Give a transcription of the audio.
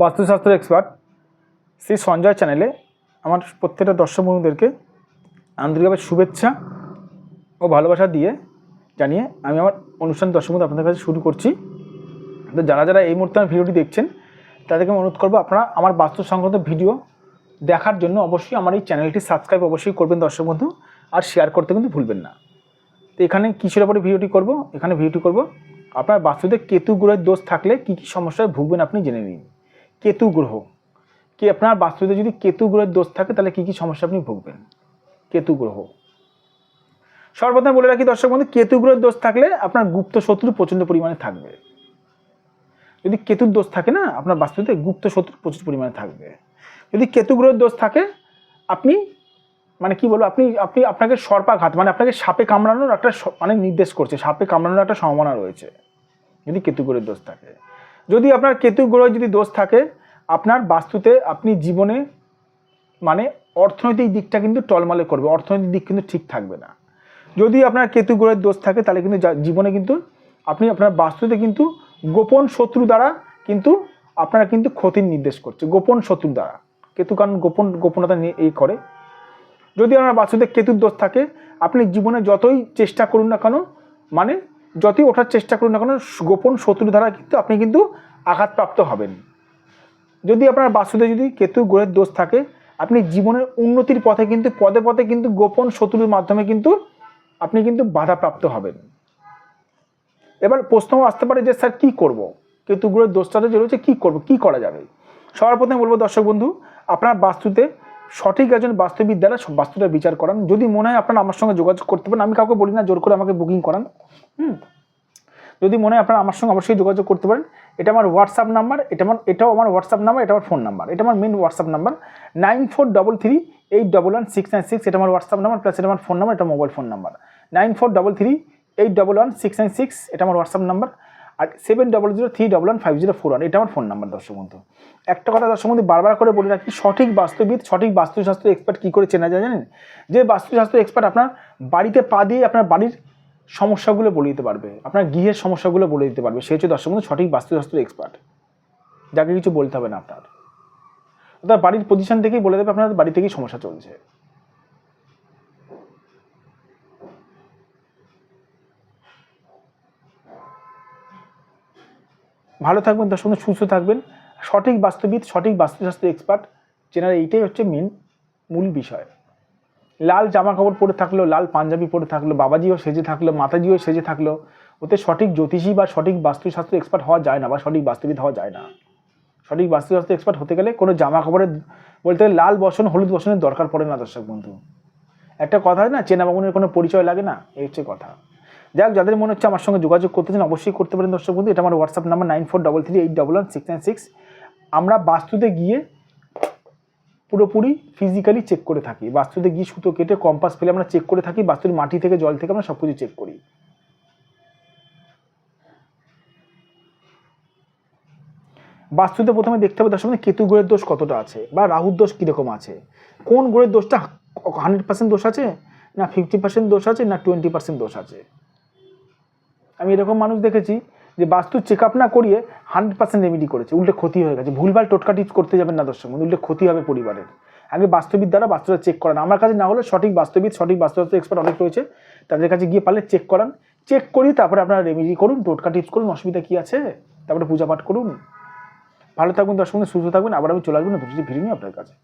বাস্তুশাস্ত্র এক্সপার্ট শ্রী সঞ্জয় চ্যানেলে আমার প্রত্যেকটা দর্শক বন্ধুদেরকে আন্তরিকভাবে শুভেচ্ছা ও ভালোবাসা দিয়ে জানিয়ে আমি আমার অনুষ্ঠান দর্শক বন্ধু আপনাদের কাছে শুরু করছি। তো যারা যারা এই মুহূর্তে আমার ভিডিওটি দেখছেন, তাদেরকে আমি অনুরোধ করব আপনারা আমার বাস্তু সংক্রান্ত ভিডিও দেখার জন্য অবশ্যই আমার এই চ্যানেলটি সাবস্ক্রাইব অবশ্যই করবেন দর্শক বন্ধু, আর শেয়ার করতে কিন্তু ভুলবেন না। তো এখানে কিসের উপরে ভিডিওটি করব? এখানে ভিডিওটি করব, আপনার বাস্তুতে কেতু গ্রহের দোষ থাকলে কী কী সমস্যায় ভুগবেন আপনি জেনে নিন। কেতু গ্রহ। কি আপনার বাস্তুতে যদি কেতু গ্রহের দোষ থাকে, তাহলে কী কী সমস্যা আপনি ভুগবেন? কেতু গ্রহ। সর্বপ্রথম বলে রাখি দর্শক বন্ধু, কেতু গ্রহের দোষ থাকলে আপনার গুপ্ত শত্রু প্রচণ্ড পরিমাণে থাকবে। যদি কেতুর দোষ থাকে না, আপনার বাস্তুতে গুপ্ত শত্রু প্রচুর পরিমাণে থাকবে। যদি কেতু গ্রহের দোষ থাকে, আপনি মানে কি বলব, আপনি আপনি, আপনাকে সর্পাঘাত মানে আপনাকে সাপে কামড়ানোর একটা মানে নির্দেশ করছে, সাপে কামড়ানোর একটা সম্ভাবনা রয়েছে, যদি কেতু গ্রহের দোষ থাকে। যদি আপনার কেতু গ্রহের যদি দোষ থাকে আপনার বাস্তুতে আপনি জীবনে মানে অর্থনৈতিক দিকটা কিন্তু টলমলে করবে, অর্থনৈতিক দিক কিন্তু ঠিক থাকবে না। যদি আপনার কেতু গ্রহের দোষ থাকে, তাহলে কিন্তু জীবনে কিন্তু আপনি আপনার বাস্তুতে কিন্তু গোপন শত্রু দ্বারা কিন্তু আপনারা কিন্তু ক্ষতির নির্দেশ করছে, গোপন শত্রু দ্বারা। কেতু কারণ গোপন, গোপনতা নিয়ে এই করে। যদি আপনার বাস্তুতে কেতুর দোষ থাকে, আপনি জীবনে যতই চেষ্টা করুন না কেন মানে যতই ওঠার চেষ্টা করুন না কেন, গোপন শত্রু দ্বারা কিন্তু আপনি কিন্তু আঘাতপ্রাপ্ত হবেন। যদি আপনার বাস্তুতে যদি কেতু গ্রহের দোষ থাকে, আপনি জীবনের উন্নতির পথে কিন্তু, পদে পদে কিন্তু গোপন শত্রুর মাধ্যমে কিন্তু আপনি কিন্তু বাধাপ্রাপ্ত হবেন। এবার প্রশ্ন আসতে পারে যে, স্যার, কী করব? কেতু গ্রহের দোষটাতে যে রয়েছে, কী করব? কী করা যাবে? সবার প্রথমে বলব, দর্শক বন্ধু, আপনার বাস্তুতে সঠিক একজন বাস্তুবিদ দ্বারা বাস্তুটা বিচার করান। যদি মনে হয় আপনারা আমার সঙ্গে যোগাযোগ করতে পারেন, আমি কাউকে বলি না, জোর করে আমাকে বুকিং করান। হুম? যদি মনে হয় আপনারা আমার সঙ্গে অবশ্যই যোগাযোগ করতে পারেন। এটা আমার হোয়াটসঅ্যাপ নাম্বার এটা আমার, এটাও আমার হোয়াটসঅ্যাপ নাম্বার এটা আমার ফোন নাম্বার এটা আমার main WhatsApp number nine four double three eight double one six nine six এটা আমার হোয়াটসঅ্যাপ নাম্বার প্লাস এটা আমার ফোন নাম্বার এটা mobile phone number nine four double three eight double one six nine six এটা আমার WhatsApp number আর seven double zero three double one five zero four one এটা আমার phone number দর্শক বন্ধু। একটা কথা দর্শক বন্ধু, বারবার করে বলে রাখি, সঠিক বাস্তুবিদ, সঠিক বাস্তুশাস্ত্র এক্সপার্ট কী করে চেনা যায় জানেন? যে বাস্তুশাস্ত্র এক্সপার্ট আপনার বাড়িতে পা দিয়ে আপনার বাড়ির সমস্যাগুলো বলে দিতে পারবে। আপনার গৃহের সমস্যাগুলো বলে দিতে পারবে। সে হচ্ছে বন্ধু, সঠিক বাস্তুশাস্ত্র এক্সপার্ট যাকে কিছু বলতে হবে না আপনার। অর্থাৎ বাড়ির পজিশন থেকেই বলে দেবে আপনার বাড়ি থেকেই সমস্যা চলছে। ভালো থাকবেন তার সঙ্গে সুস্থ থাকবেন। সঠিক বাস্তুবিদ, সঠিক বাস্তুশাস্ত্র এক্সপার্ট চেনার এইটাই হচ্ছে মেন মূল বিষয়। লাল জামা কাপড় পরে থাকল, লাল পাঞ্জাবি পরে থাকল, বাবাজিও সেজে থাকল, মাতাজিও সেজে থাকল। ওতে সঠিক জ্যোতিষী বা সঠিক বাস্তুশাস্ত্র এক্সপার্ট হওয়া যায় না বা সঠিক বাস্তুবিদ হওয়া যায় না। সঠিক বাস্তুশাস্ত্র এক্সপার্ট হতে গেলে কোনো জামা কাপড়ের বলতে গেলে লাল বসন, হলুদ বসনের দরকার পড়ে না দর্শক বন্ধু। একটা কথা হয় না চেনা বাবুনের কোনো পরিচয় লাগে না? এই হচ্ছে কথা। যাক যাদের মনে হচ্ছে আমার সঙ্গে যোগাযোগ করতে চান, অবশ্যই করতে পারেন দর্শক বন্ধু। এটা আমার WhatsApp number nine four double three eight double one six nine six আমরা বাস্তুতে গিয়ে পুরোপুরি ফিজিক্যালি চেক করে থাকি। বাস্তুতে গিয়ে সুতো কেটে কম্পাস ফেলে আমরা চেক করে থাকি বাস্তুর মাটি থেকে জল থেকে আমরা সব কিছু চেক করি। বাস্তুতে প্রথমে দেখতে হবে তার বন্ধু, কেতু গ্রহের দোষ কতটা আছে বা রাহুর দোষ কীরকম আছে? কোন গ্রহের দোষটা হান্ড্রেড পার্সেন্ট দোষ আছে না ফিফটি পার্সেন্ট দোষ আছে না টোয়েন্টি পার্সেন্ট দোষ আছে? আমি এরকম মানুষ দেখেছি যে বাস্তু চেক আপ না করিয়ে হান্ড্রেড পার্সেন্ট রেমিডি করেছে। উল্টে ক্ষতি হয়ে গেছে। ভুলভাল টোটকা টিপস করতে যাবেন না দর্শক উল্টে ক্ষতি হবে পরিবারের। আগে বাস্তবিক দ্বারা বাস্তুটা চেক করান। আমার কাছে না হলে সঠিক বাস্তবিক সঠিক বাস্তুশাস্ত্র এক্সপার্ট অনেক রয়েছে। তাদের কাছে গিয়ে পারলে চেক করান। চেক করি তারপরে আপনারা রেমিডি করুন, টোটকা টিপস করুন, অসুবিধা কী আছে? তারপরে পূজা পাঠ করুন। ভালো থাকবেন দর্শক সুস্থ থাকবেন আবার আমি চলে আসবেন কিছু ভিডিও নিয়ে আপনার কাছে।